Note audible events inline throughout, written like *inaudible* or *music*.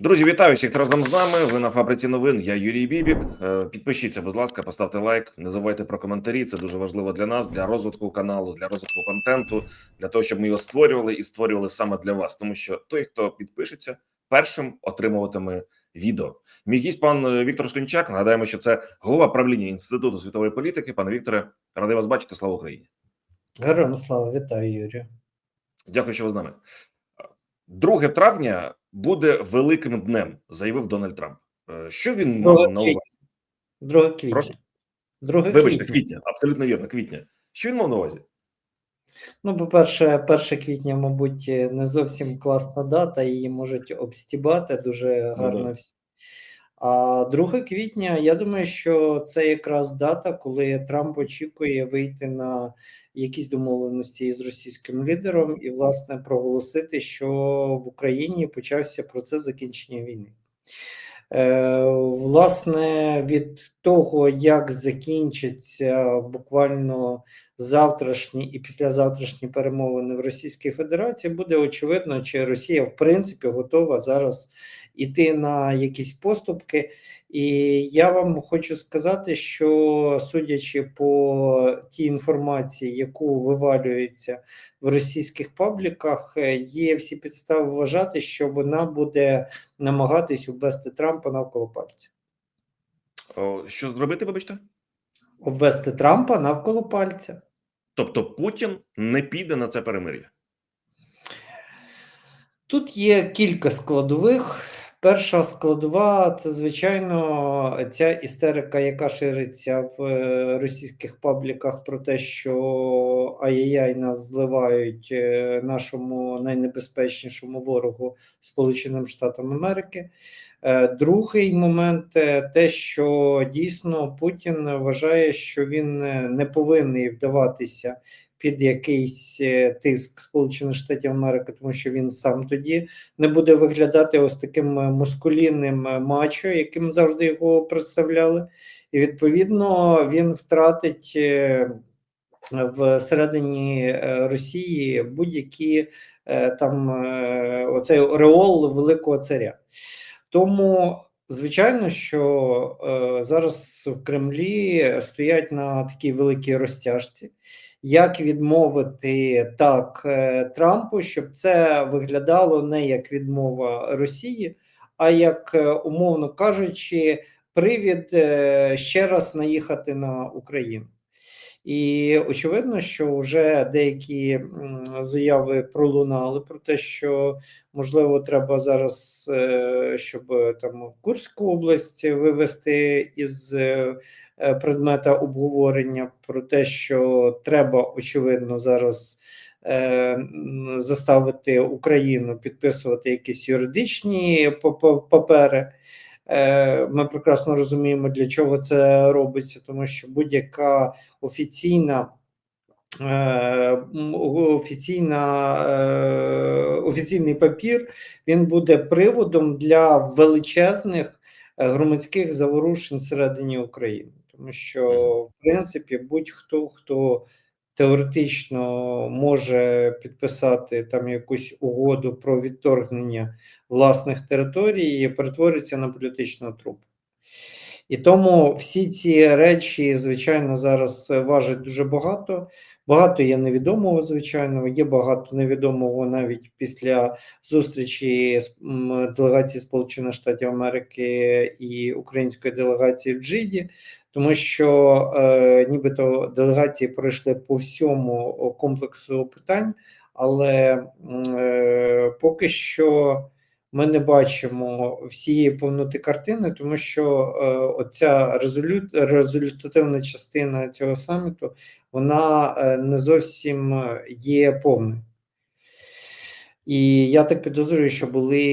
Друзі, вітаю всіх разом з нами. Ви на фабриці новин. Я Юрій Бібік. Е, Підпишіться, будь ласка, поставте лайк. Не забувайте про коментарі. Це дуже важливо для нас, для розвитку каналу, для розвитку контенту, для того, щоб ми його створювали і створювали саме для вас. Тому що той, хто підпишеться, першим отримуватиме відео. Мій гість пан е, Віктор Штунчак. Нагадаємо, що це голова правління інституту світової політики. Пане Вікторе, радий вас бачити. Слава Україні! Героям слава, вітаю, Юрію. Дякую, що ви з нами. 2 травня буде великим днем, заявив Дональд Трамп. Е, Що він мав на увазі? квітня. 2 квітня. Прошу? 2 Вибачте, квітня. квітня, абсолютно вірно, квітня. Що він мав на увазі? Ну, по-перше, 1 квітня, мабуть, не зовсім класна дата, її можуть обстібати дуже Ну, гарно да. всі. А 2 квітня, я думаю, що це якраз дата, коли Трамп очікує вийти на якісь домовленості із російським лідером і, власне, проголосити, що в Україні почався процес закінчення війни. Е, Власне, від того, як закінчаться буквально завтрашні і післязавтрашні перемовини в Російській Федерації, буде очевидно, чи Росія в принципі готова зараз іти на якісь поступки. І я вам хочу сказати, що судячи по тій інформації, яку вивалюється в російських пабліках, е, є всі підстави вважати, що вона буде намагатись ввести Трампа навколо пальця. Що зробити, вибачте? Обвести Трампа навколо пальця. Тобто Путін не піде на це перемир'я. Тут є кілька складових. Перша складова це, звичайно, ця істерика, яка шириться в е, російських пабліках про те, що ай-яй-яй нас зливають е, нашому найнебезпечнішому ворогу Сполученим Штатам Америки. Е, Другий момент те, що дійсно Путін вважає, що він не повинен вдаватися під якийсь е, тиск Сполучених Штатів Америки, тому що він сам тоді не буде виглядати ось таким е, мускулінним е, мачо, яким завжди його представляли, і відповідно він втратить всередині Росії будь-які там оцей ореол великого царя. Тому, звичайно, що е, зараз в Кремлі стоять на такій великій розтяжці. Як відмовити так е, Трампу, щоб це виглядало не як відмова Росії, а як, е, умовно кажучи, привід е, ще раз наїхати на Україну. І очевидно, що вже деякі заяви пролунали про те, що можливо треба зараз, е, щоб там Курську область вивести із е, е, предмета обговорення, про те, що треба очевидно зараз. Заставити Україну підписувати якісь юридичні па- па- папери. Е, Ми прекрасно розуміємо, для чого це робиться, тому що будь-яка офіційна е, офіційна, е, офіційний папір він буде приводом для величезних громадських заворушень всередині України, тому що в принципі будь-хто хто теоретично може підписати там якусь угоду про відторгнення власних територій, перетворюється на політичну трупу. І тому всі ці речі, звичайно, зараз важать дуже багато. Багато є невідомого, звичайно, є багато невідомого навіть після зустрічі з делегації Сполучених Штатів Америки і української делегації в Джиді, тому що е, нібито делегації пройшли по всьому комплексу питань, але е, поки що ми не бачимо всієї повноти картини, тому що е, оця резолю... результативна частина цього саміту вона е, не зовсім е, є повною. І я так підозрюю, що були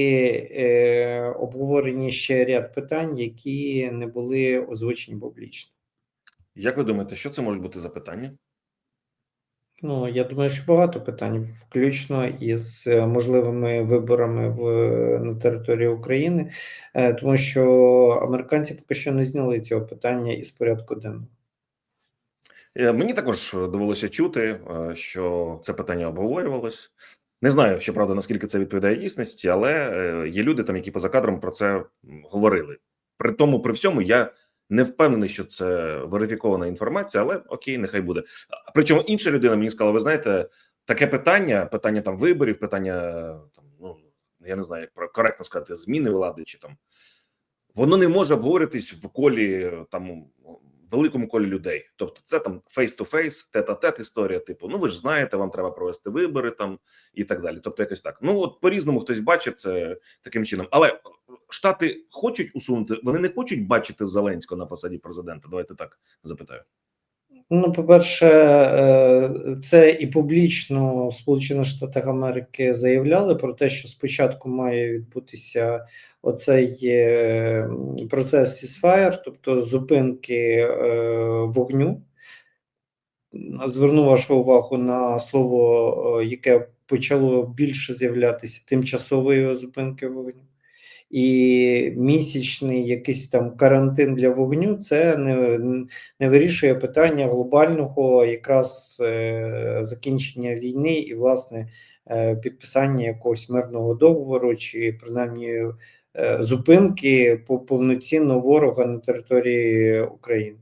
е, обговорені ще ряд питань, які не були озвучені публічно. Як ви думаєте, що це можуть бути за питання? Ну, я думаю, що багато питань, включно із е, можливими виборами в на території України, е, тому що американці поки що не зняли цього питання із порядку денного. Е, Мені також довелося чути, е, що це питання обговорювалось. Не знаю, щоправда, наскільки це відповідає дійсності, але е, є люди, там, які поза кадром про це говорили. При тому, при всьому, я не впевнений, що це верифікована інформація, але окей, нехай буде. Причому інша людина мені сказала: ви знаєте, таке питання, питання там виборів, питання там, ну я не знаю, як коректно сказати, зміни влади чи там воно не може обговоритись в колі там великому колі людей. Тобто, це там фейс-то-фейс, тет-а-тет історія. Типу, ну ви ж знаєте, вам треба провести вибори там і так далі. Тобто, якось так. Ну от по різному хтось бачить це таким чином. Але штати хочуть усунути, вони не хочуть бачити Зеленського на посаді президента. Давайте так запитаю. Ну, по-перше, е, це і публічно в Сполучених Штатах Америки заявляли про те, що спочатку має відбутися оцей е, процес ceasefire, тобто зупинки е, вогню. Зверну вашу увагу на слово, яке почало більше з'являтися тимчасової зупинки вогню. І місячний якийсь там карантин для вогню це не, не вирішує питання глобального якраз е, закінчення війни і, власне, е, підписання якогось мирного договору, чи принаймні е, зупинки по повноцінного ворога на території України.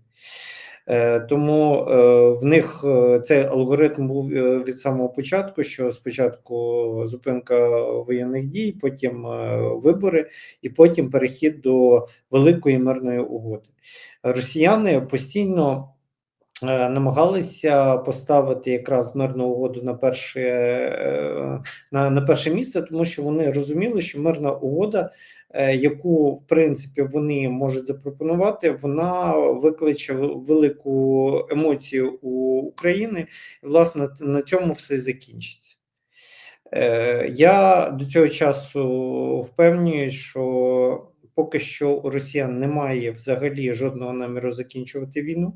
Е, Тому е, в них е, цей алгоритм був від самого початку: що спочатку зупинка воєнних дій, потім вибори, і потім перехід до великої мирної угоди. Росіяни постійно намагалися поставити якраз мирну угоду на перше, на, на перше місце, тому що вони розуміли, що мирна угода, яку в принципі вони можуть запропонувати, вона викличе велику емоцію у України. І, власне, на цьому все закінчиться. Е, Я до цього часу впевнюю, що поки що у росіян немає взагалі жодного наміру закінчувати війну.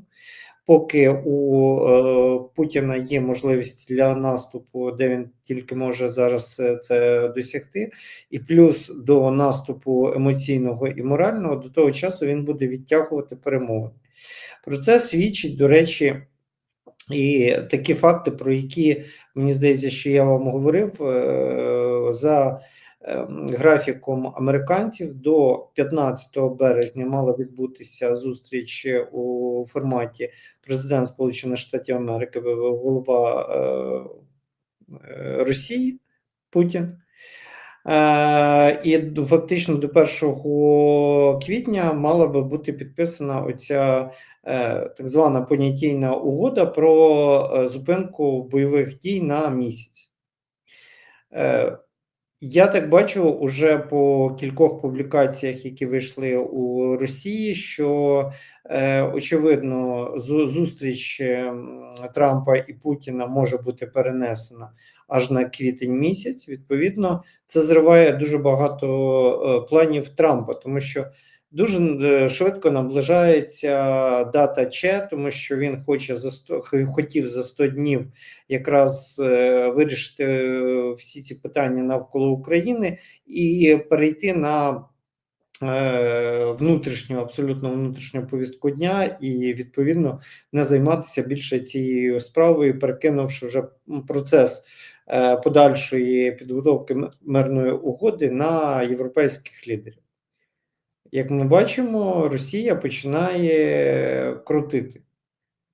Поки у е, Путіна є можливість для наступу, де він тільки може зараз е, це досягти, і плюс до наступу емоційного і морального, до того часу він буде відтягувати перемовини. Про це свідчить, до речі, і такі факти, про які мені здається, що я вам говорив, е, за графіком американців до 15 березня мала відбутися зустріч у форматі президент Сполучених Штатів Америки, голова е, е, Росії Путін. Е, І фактично до 1 квітня мала би бути підписана оця так звана понятійна угода про зупинку бойових дій на місяць. Я так бачу уже по кількох публікаціях, які вийшли у Росії, що е, очевидно зу- зустріч ем, Трампа і Путіна може бути перенесена аж на квітень місяць. Відповідно, це зриває дуже багато е, планів Трампа, тому що дуже е, швидко наближається дата Че, тому що він хоче за 100, х- хотів за 100 днів якраз е, вирішити е, всі ці питання навколо України і перейти на внутрішню, абсолютно внутрішню повістку дня, і відповідно не займатися більше цією справою, перекинувши вже процес подальшої підготовки мирної угоди на європейських лідерів. Як ми бачимо, Росія починає крутити.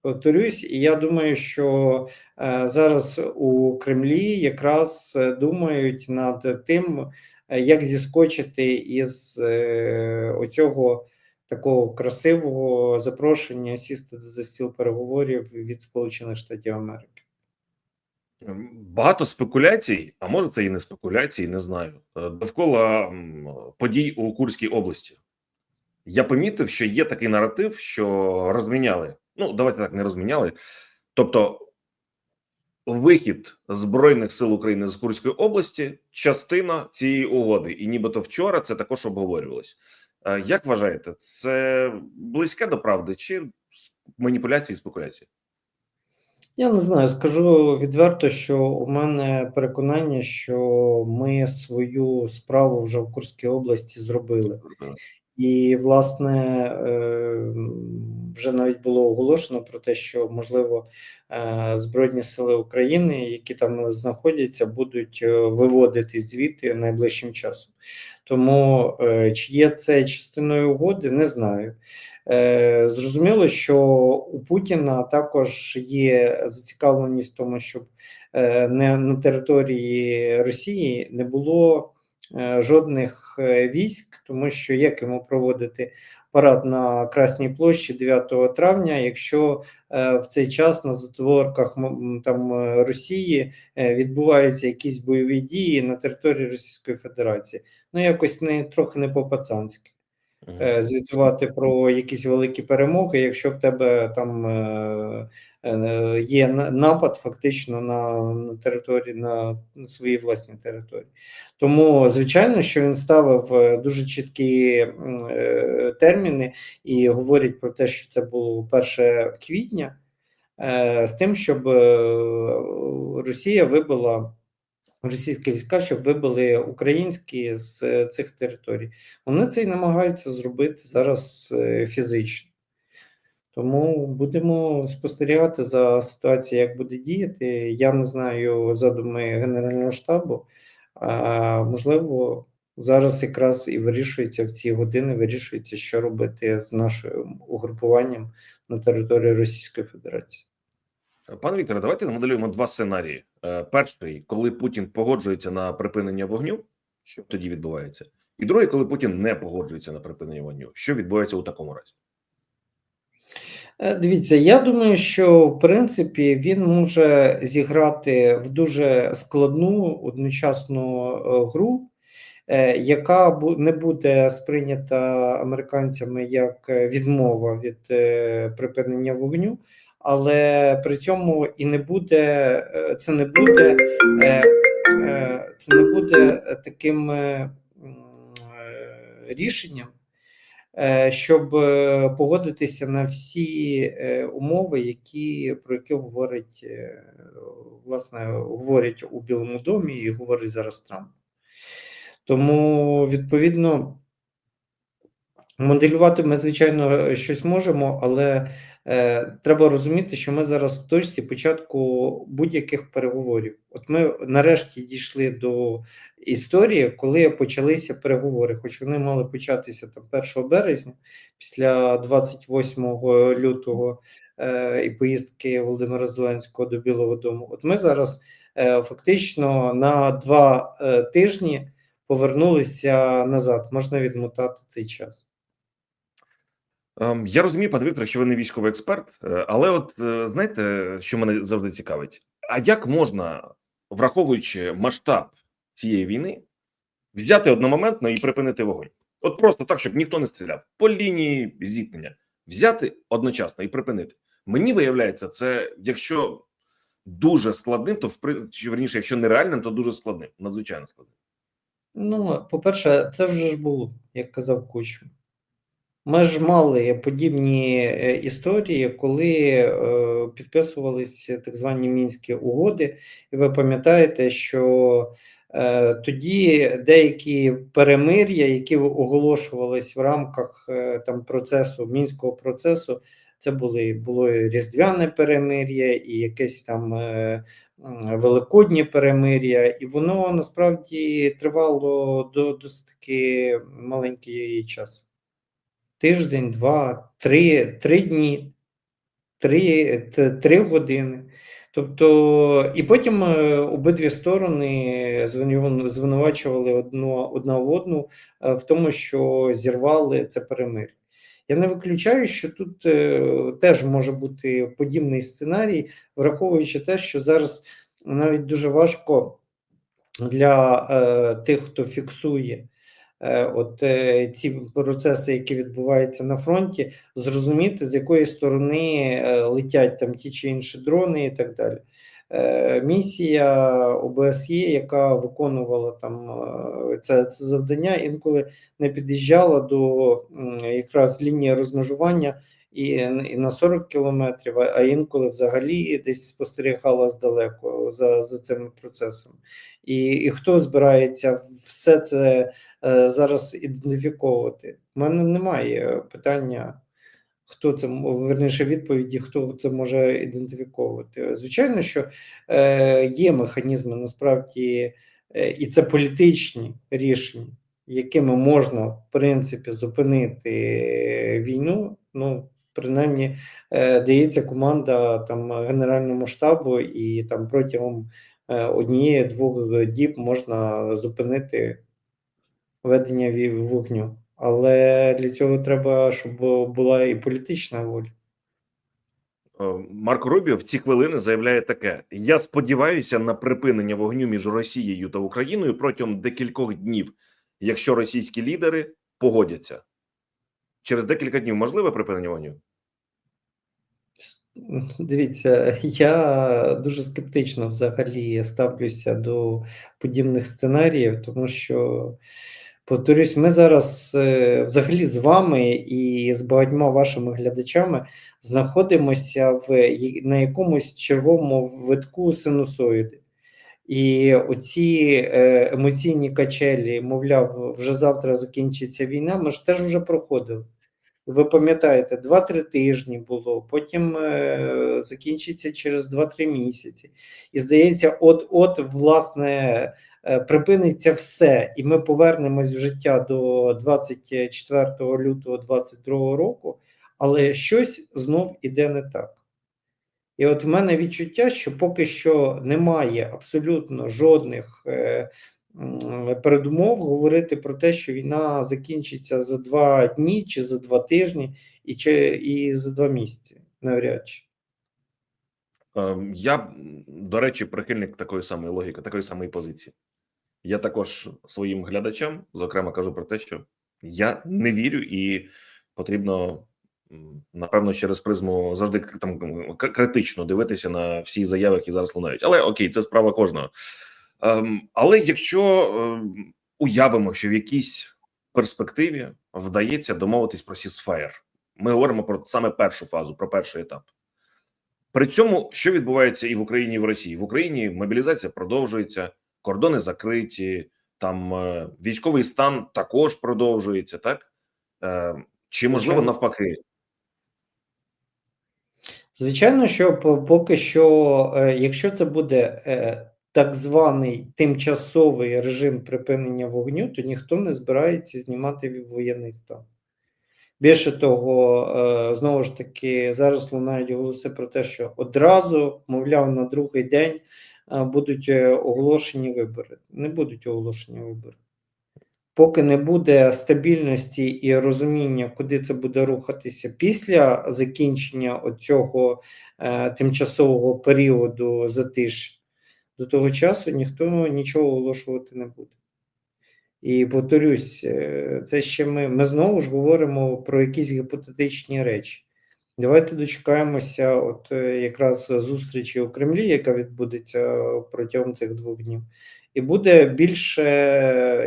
Повторюсь, і я думаю, що е, зараз у Кремлі якраз е, думають над тим, е, як зіскочити із оцього такого красивого запрошення сісти за стіл переговорів від Сполучених Штатів Америки. Ем, Багато спекуляцій, а може це і не спекуляції, не знаю. Довкола подій у Курській області. Я помітив, що є такий наратив, що розміняли. Ну, давайте так не розміняли. Тобто, вихід Збройних сил України з Курської області частина цієї угоди, і нібито вчора це також обговорювалось. Е, Як вважаєте, це близьке до правди чи маніпуляції і спекуляції? Я не знаю, скажу відверто, що у мене переконання, що ми свою справу вже в Курській області зробили. І, власне, е, вже навіть було оголошено про те, що можливо е, Збройні Сили України, які там знаходяться, будуть е, виводити звідти найближчим часом. Тому чи є це частиною угоди, не знаю. Зрозуміло, що у Путіна також є зацікавленість в тому, щоб не на території Росії не було жодних е, військ, тому що як йому проводити парад на Красній площі 9 травня, якщо е, в цей час на затворках там е, Росії е, відбуваються якісь бойові дії на території Російської Федерації, ну якось не трохи не по-пацанськи е, звітувати про якісь великі перемоги, якщо в тебе там е, е, є напад фактично на, території на, своїй власній території. Тому, звичайно, що він ставив е, дуже чіткі е, терміни і говорить про те, що це було 1 квітня, е, з тим, щоб е, Росія вибила. Російські війська, щоб вибили українські з е, цих територій. Вони це і намагаються зробити зараз е, фізично. Тому будемо спостерігати за ситуацією, як буде діяти. Я не знаю задуми Генерального штабу. А, можливо, зараз якраз і вирішується в ці години, вирішується, що робити з нашим угрупуванням на території Російської Федерації. Пане Вікторе, давайте намоделюємо два сценарії. Е, Перший, коли Путін погоджується на припинення вогню, що тоді відбувається? І другий, коли Путін не погоджується на припинення вогню, що відбувається у такому разі? Е, Дивіться, я думаю, що в принципі він може зіграти в дуже складну одночасну е, гру, е, яка не буде сприйнята американцями як відмова від припинення вогню, але при цьому і не буде це не буде це не буде таким рішенням щоб е, погодитися на всі е, умови, які про які говорить е, власне говорять у Білому домі і говорить зараз Трамп. Тому відповідно. Моделювати ми, звичайно, щось можемо, але е, треба розуміти, що ми зараз в точці початку будь-яких переговорів. От ми нарешті дійшли до історії, коли почалися переговори, хоч вони мали початися там 1 березня, після 28 лютого е, і поїздки Володимира Зеленського до Білого Дому. От ми зараз е, фактично на два е, тижні повернулися назад. Можна відмотати цей час. Ем, Я розумію, пане Вікторе, що ви не військовий експерт, е, але от е, знаєте, що мене завжди цікавить: а як можна, враховуючи масштаб цієї війни, взяти одномоментно і припинити вогонь? От просто так, щоб ніхто не стріляв по лінії зіткнення, взяти одночасно і припинити. Мені виявляється, це якщо дуже складним, то в чи верніше, якщо нереальним, то дуже складним, надзвичайно складним. Ну, по-перше, це вже ж було, як казав Кучма. Ми ж мали подібні е, історії, коли е, підписувалися так звані мінські угоди, і ви пам'ятаєте, що е, тоді деякі перемир'я, які оголошувались в рамках там процесу мінського процесу, це були було різдвяне перемир'я, і якесь там м, великоднє перемир'я, і воно насправді тривало до досить таки маленький час тиждень, два, три, три дні, три, три години. Тобто, і потім е, обидві сторони звинувачували одну, одна одну е, в тому, що зірвали це перемир'я. Я не виключаю, що тут е, теж може бути подібний сценарій, враховуючи те, що зараз навіть дуже важко для тих, хто фіксує от е, ці процеси, які відбуваються на фронті, зрозуміти, з якої сторони е, летять там ті чи інші дрони і так далі. Е, Місія ОБСЄ, яка виконувала там е, це, це завдання, інколи не під'їжджала до якраз лінії розмежування і, і на 40 кілометрів, а інколи взагалі десь спостерігала здалеку за, за цими процесами. І, і хто збирається все це е, зараз ідентифіковувати? У мене немає питання. Хто це верніше відповіді, хто це може ідентифіковувати? Звичайно, що е, є механізми насправді, е, і це політичні рішення, якими можна в принципі зупинити війну. Ну, принаймні, е, дається команда там Генеральному штабу, і там протягом е, однієї-двох діб можна зупинити ведення вогню. Але для цього треба, щоб була і політична воля. Е, Марко Рубіо в ці хвилини заявляє таке: я сподіваюся на припинення вогню між Росією та Україною протягом декількох днів, якщо російські лідери погодяться. Через декілька днів можливе припинення вогню? Дивіться, я дуже скептично взагалі ставлюся до подібних сценаріїв, тому що, повторюсь, ми зараз е, взагалі з вами і з багатьма вашими глядачами знаходимося в на якомусь черговому витку синусоїди. І оці е, емоційні качелі, мовляв, вже завтра закінчиться війна, ми ж теж вже проходили. Ви пам'ятаєте, 2-3 тижні було, потім е, закінчиться через 2-3 місяці. І здається, от-от, власне, е, припиниться все, і ми повернемось в життя до 24 лютого 2022 року, але щось знов іде не так. І от в мене відчуття, що поки що немає абсолютно жодних е, передумов говорити про те, що війна закінчиться за два дні, чи за два тижні, і, чи, і за два місяці. Навряд чи. Е, Я, до речі, прихильник такої самої логіки, такої самої позиції. Я також своїм глядачам, зокрема, кажу про те, що я не вірю, і потрібно, напевно, через призму завжди там критично дивитися на всі заяви, які зараз лунають. Але окей, це справа кожного. Ем, Але якщо ем, уявимо, що в якійсь перспективі вдається домовитись про сісфаєр, ми говоримо про саме першу фазу, про перший етап. При цьому, що відбувається і в Україні, і в Росії? В Україні мобілізація продовжується, кордони закриті, там е, військовий стан також продовжується, так? Е, чи можливо навпаки? Звичайно, що поки що, е, якщо це буде так званий тимчасовий режим припинення вогню, то ніхто не збирається знімати воєнний стан. Більше того, е, знову ж таки, зараз лунають голоси про те, що одразу, мовляв, на другий день е, будуть е, оголошені вибори. Не будуть оголошені вибори. Поки не буде стабільності і розуміння, куди це буде рухатися після закінчення оцього е, тимчасового періоду затиші, до того часу ніхто нічого оголошувати не буде. І повторюсь, е, це ще ми, ми знову ж говоримо про якісь гіпотетичні речі. Давайте дочекаємося, от е, якраз зустрічі у Кремлі, яка відбудеться протягом цих двох днів, і буде більше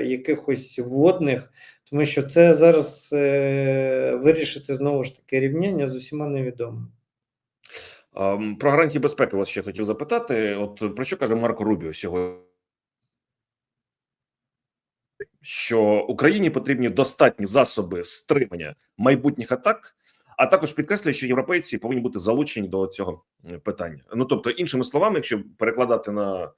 якихось вводних, тому що це зараз е, вирішити знову ж таки рівняння з усіма невідомими. Ем, Про гарантії безпеки вас ще хотів запитати. От про що каже Марко Рубіо сьогодні? Що Україні потрібні достатні засоби стримання майбутніх атак, а також підкреслює, що європейці повинні бути залучені до цього е, питання. Ну тобто, іншими словами, якщо перекладати на е,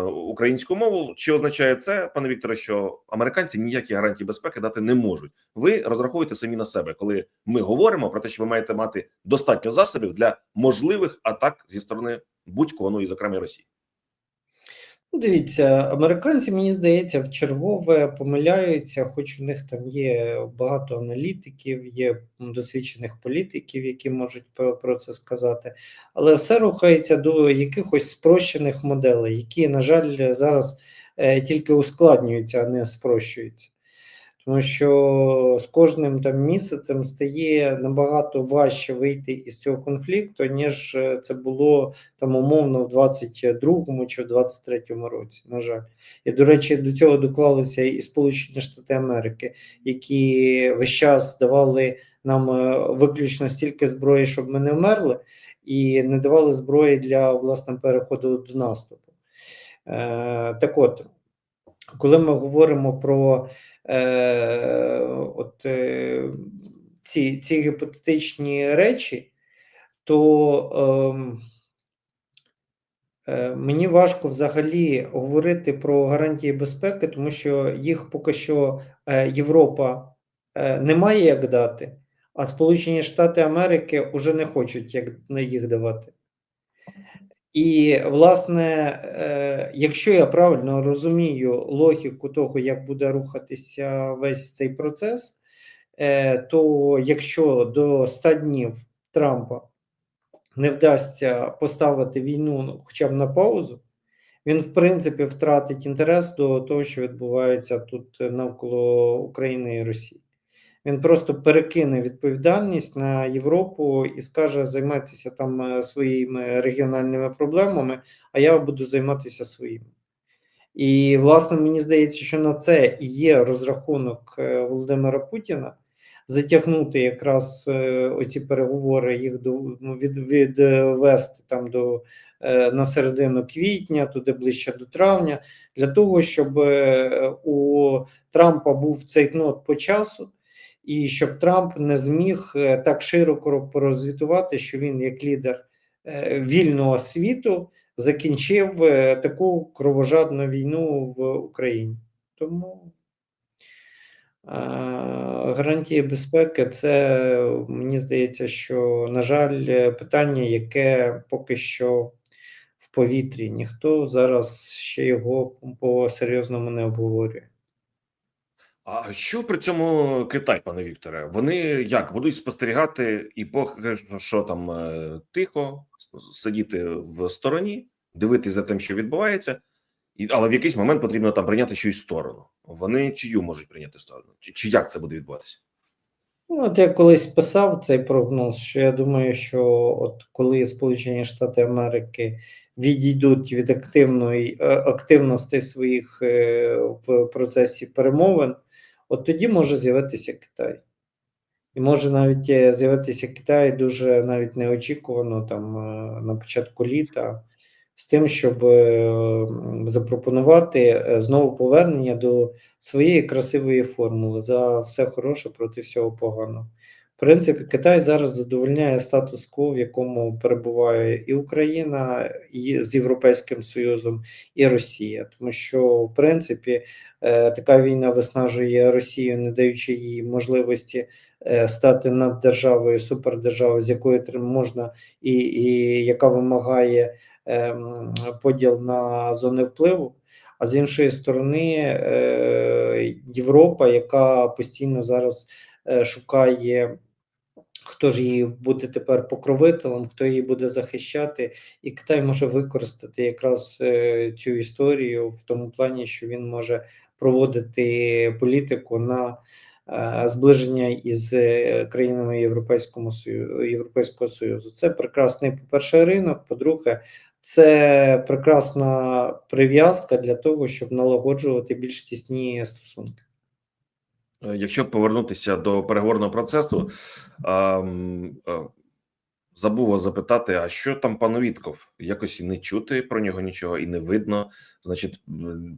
українську мову, чи означає це, пане Вікторе, що американці ніякі гарантії безпеки дати не можуть. Ви розраховуєте самі на себе, коли ми говоримо про те, що ви маєте мати достатньо засобів для можливих атак зі сторони будь-кого, ну і зокрема Росії. Ну, дивіться, американці, мені здається, в чергове помиляються, хоч у них там є багато аналітиків, є досвідчених політиків, які можуть про, це сказати, але все рухається до якихось спрощених моделей, які, на жаль, зараз е, тільки ускладнюються, а не спрощуються. Тому що з кожним там місяцем стає набагато важче вийти із цього конфлікту, ніж е, це було там умовно в 22-му чи в 23-му році. На жаль, і до речі, до цього доклалися і Сполучені Штати Америки, які весь час давали нам е, виключно стільки зброї, щоб ми не вмерли, і не давали зброї для власне переходу до наступу. Е, так от, коли ми говоримо про е, от, е, ці, ці гіпотетичні речі, то ем, е, мені важко взагалі говорити про гарантії безпеки, тому що їх поки що е, Європа е, не має як дати, а Сполучені Штати Америки вже не хочуть як їх давати. І, власне, е, якщо я правильно розумію логіку того, як буде рухатися весь цей процес, е, то якщо до 100 днів Трампа не вдасться поставити війну ну, хоча б на паузу, він, в принципі, втратить інтерес до того, що відбувається тут навколо України і Росії. Він просто перекине відповідальність на Європу і скаже: займайтеся там е, своїми регіональними проблемами, а я буду займатися своїми. І, власне, мені здається, що на це і є розрахунок е, Володимира Путіна затягнути якраз е, оці переговори, їх ну, від, відвести там до на середину квітня, туди ближче до травня, для того, щоб у Трампа був цей нот по часу і щоб Трамп не зміг е, так широко порозвітувати, що він, як лідер е, вільного світу, закінчив е, таку кровожадну війну в Україні. Тому гарантії безпеки це мені здається, що, на жаль, питання, яке поки що в повітрі. Ніхто зараз ще його по серйозному не обговорює. А що при цьому Китай, пане Вікторе? Вони як будуть спостерігати і поки що там е, тихо сидіти в стороні, дивитися за тим, що відбувається, і але в якийсь момент потрібно там прийняти щось сторону. Вони чию можуть прийняти сторону? Чи, чи як це буде відбуватися? Ну, от я колись писав цей прогноз, що я думаю, що от коли Сполучені Штати Америки відійдуть від активної е, активності своїх е, в процесі перемовин, от тоді може з'явитися Китай. І може навіть е, з'явитися Китай дуже навіть неочікувано там на початку літа, з тим, щоб запропонувати знову повернення до своєї красивої формули за все хороше проти всього поганого. Принципі, Китай зараз задовольняє статус-кво, в якому перебуває і Україна, і з Європейським Союзом, і Росія, тому що в принципі е, така війна виснажує Росію, не даючи їй можливості е, стати наддержавою, супердержавою, з якої можна і, і яка вимагає ем, поділ на зони впливу. А з іншої сторони, е, Європа, яка постійно зараз шукає, хто ж її буде тепер покровителем, хто її буде захищати, і Китай може використати якраз е, цю історію в тому плані, що він може проводити політику на зближення із країнами Європейського Союзу Європейського Союзу. Це прекрасний, по перше, ринок. По-друге, це прекрасна прив'язка для того, щоб налагоджувати більш тісні стосунки. Е, якщо повернутися до переговорного процесу, е, забув запитати: а що там пан Вітков? Якось і не чути про нього нічого, і не видно. Значить,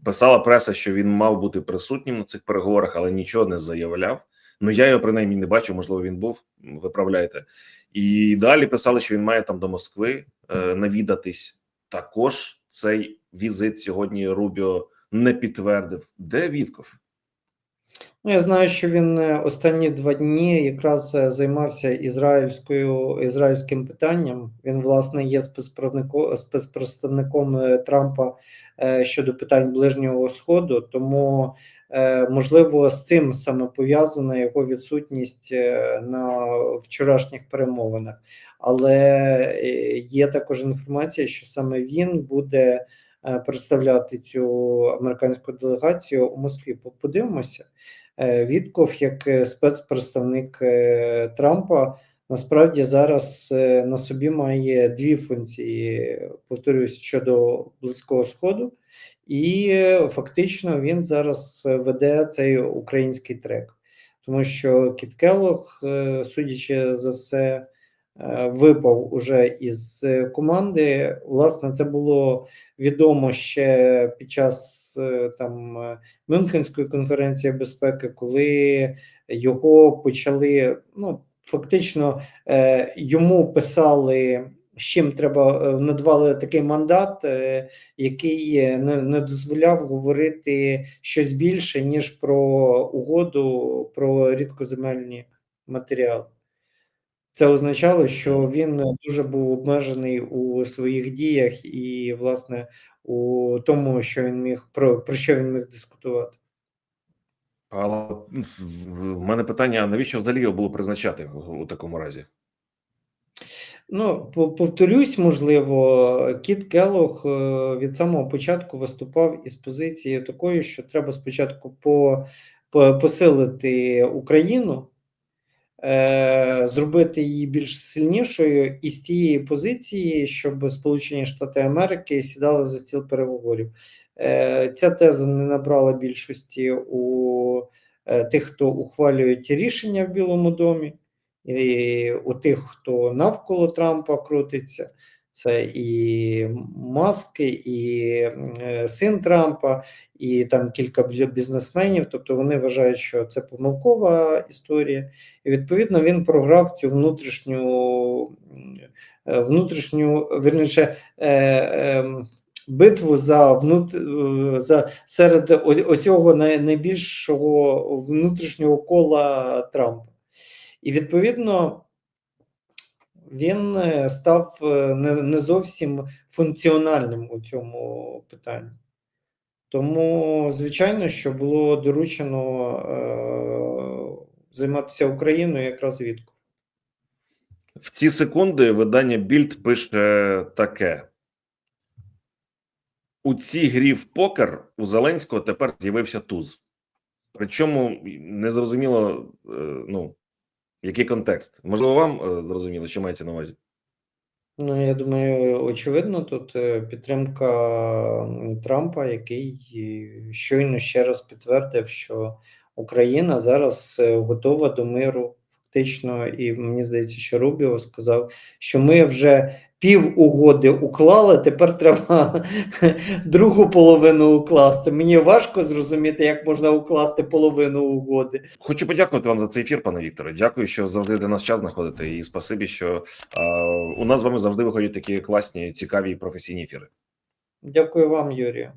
писала преса, що він мав бути присутнім на цих переговорах, але нічого не заявляв. Ну я його принаймні не бачу. Можливо, він був. Виправляйте. І далі писали, що він має там до Москви е, навідатись. Також цей візит сьогодні Рубіо не підтвердив. Де Вітков? Ну, я знаю, що він е, останні два дні якраз е, займався ізраїльською ізраїльським питанням. Він, власне, є спецпредставником е, Трампа щодо питань ближнього сходу, тому можливо з цим саме пов'язана його відсутність на вчорашніх перемовинах. Але є також інформація, що саме він буде представляти цю американську делегацію у Москві. Подивимося. Е, Вітков, як е, спецпредставник е, Трампа, насправді зараз на собі має дві функції, повторюсь, щодо Близького Сходу, і фактично він зараз веде цей український трек, тому що Кіт Келлог, судячи за все, випав уже із е, команди. Власне, це було відомо ще під час е, там е, Мюнхенської конференції безпеки, коли його почали ну фактично е, йому писали. З чим треба е, надавали такий мандат, е, який е, не дозволяв говорити щось більше, ніж про угоду про рідкоземельні матеріали. Це означало, що він дуже був обмежений у своїх діях і, власне, у тому, що він міг про, про що він міг дискутувати. Але в в мене питання: навіщо взагалі його було призначати у такому разі? Ну, повторюсь, можливо, Кіт Келлог е, від самого початку виступав із позиції такої, що треба спочатку по, по, посилити Україну, зробити її більш сильнішою, і з тієї позиції, щоб Сполучені Штати Америки сідали за стіл переговорів. Е, ця теза не набрала більшості у е, тих, хто ухвалюють рішення в Білому домі і у тих, хто навколо Трампа крутиться, це і Маск, і е, син Трампа, і там кілька бізнесменів. Тобто вони вважають, що це помилкова історія, і відповідно він програв цю внутрішню е, внутрішню вірніше. е, ем, Битву за внут... е, за серед оцього найбільшого внутрішнього кола Трампа. І відповідно він е, став е, не, не зовсім функціональним у цьому питанні. Тому, звичайно, що було доручено е, займатися Україною якраз відку. В ці секунди видання Більд пише таке: у цій грі в покер у Зеленського тепер з'явився туз. Причому незрозуміло, е, ну, який контекст. Можливо, вам е, зрозуміло, що мається на увазі? Ну, я думаю, очевидно, тут е, підтримка Трампа, який е, щойно ще раз підтвердив, що Україна зараз готова до миру. Фактично, і мені здається, що Рубіо сказав, що ми вже пів угоди уклали, тепер треба *laughs* другу половину укласти. Мені важко зрозуміти, як можна укласти половину угоди. Хочу подякувати вам за цей ефір, пане Вікторе. Дякую, що завжди для нас час знаходите. І спасибі, що е, у нас з вами завжди виходять такі класні, цікаві і професійні ефіри. Дякую вам, Юрію.